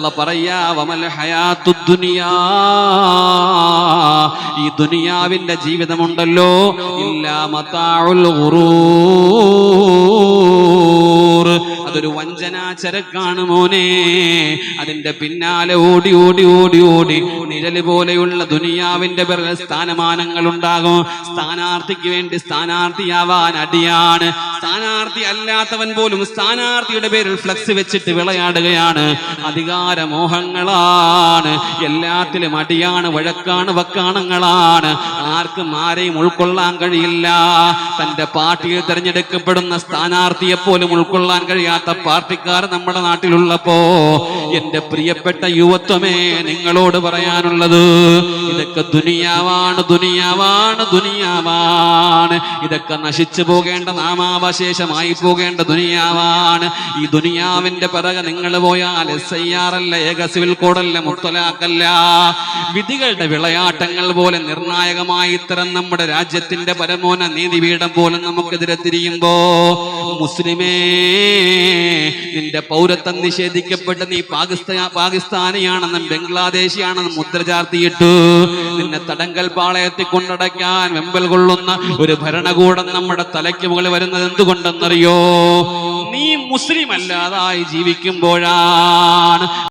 അല്ല പറയാ വമൽ ഹയാത്തു ദുനിയാ. ഈ ദുനിയാവിന്റെ ജീവിതമുണ്ടല്ലോ. ഇല്ലാ ഗുറൂർ അതൊരു വഞ്ചനാചരക്കാണ് മോനെ. അതിന്റെ പിന്നാലെ ഓടി ഓടി ഓടി ഓടി നിഴൽ പോലെയുള്ള ദുനിയാവിന്റെ പിറകിൽ സ്ഥാനമാനങ്ങൾ ഉണ്ടാകും സ്ഥാനാർത്ഥിക്ക് വേണ്ടി സ്ഥാനാർത്ഥിയാവാൻ അടിയാണ്. സ്ഥാനാർത്ഥി അല്ലാത്തവൻ പോലും സ്ഥാനാർത്ഥിയുടെ പേരിൽ ഫ്ലക്സ് വെച്ചിട്ട് വിളയാടുകയാണ്. അധികാരമോഹങ്ങളാണ്. എല്ലാത്തിലും അടിയാണ് വഴക്കാണ് വക്കാണങ്ങളാണ്. ആർക്കും ആരെയും ഉൾക്കൊള്ളാൻ കഴിയില്ല. തന്റെ പാർട്ടിയിൽ തെരഞ്ഞെടുക്കപ്പെടുന്ന സ്ഥാനാർത്ഥിയെ പോലും ഉൾക്കൊള്ളാൻ കഴിയാത്ത പാർട്ടിക്കാർ നമ്മുടെ നാട്ടിലുള്ളപ്പോ എന്റെ പ്രിയപ്പെട്ട യുവത്വമേ നിങ്ങളോട് പറയാനുള്ളത്. ഇതൊക്കെ ദുനിയാവാണ് ദുനിയാവാണ് ദുനിയാവാണ്. ഇതൊക്കെ നശിച്ചു പോകേണ്ട നാമാവശേഷമായി പോകേണ്ട ദുനിയാവാണ്. ഈ ദുനിയാവിന്റെ പിറകെ നിങ്ങൾ പോയാൽ എസ് ഐ ആർ അല്ല ഏക സിവിൽ കോഡല്ല മുത്തലാക്കല്ല വിധികളുടെ വിളയാട്ടങ്ങൾ പോലെ നിർണായകമായി ഇത്തരം നമ്മുടെ രാജ്യത്തിന്റെ പരമോന നീതിപീഠം പോലും നമുക്കെതിരെ തിരിയുമ്പോ മുസ്ലിമേ നിന്റെ പൗരത്വം നിഷേധിക്കപ്പെട്ട നീ പാകിസ്ഥാ പാകിസ്ഥാനിയാണെന്നും ബംഗ്ലാദേശിയാണെന്നും മുദ്ര ചാർത്തിയിട്ടു നിന്നെ തടങ്കൽ പാളയത്തിൽ കൊണ്ടടയ്ക്കാൻ വെമ്പൽ കൊള്ളുന്ന ഒരു ഭരണകൂടം നമ്മുടെ തലയ്ക്ക് മുകളിൽ വരുന്നത് എന്തുകൊണ്ടെന്നറിയോ? നീ മുസ്ലിം അല്ലാതായി ജീവിക്കുമ്പോഴാണ്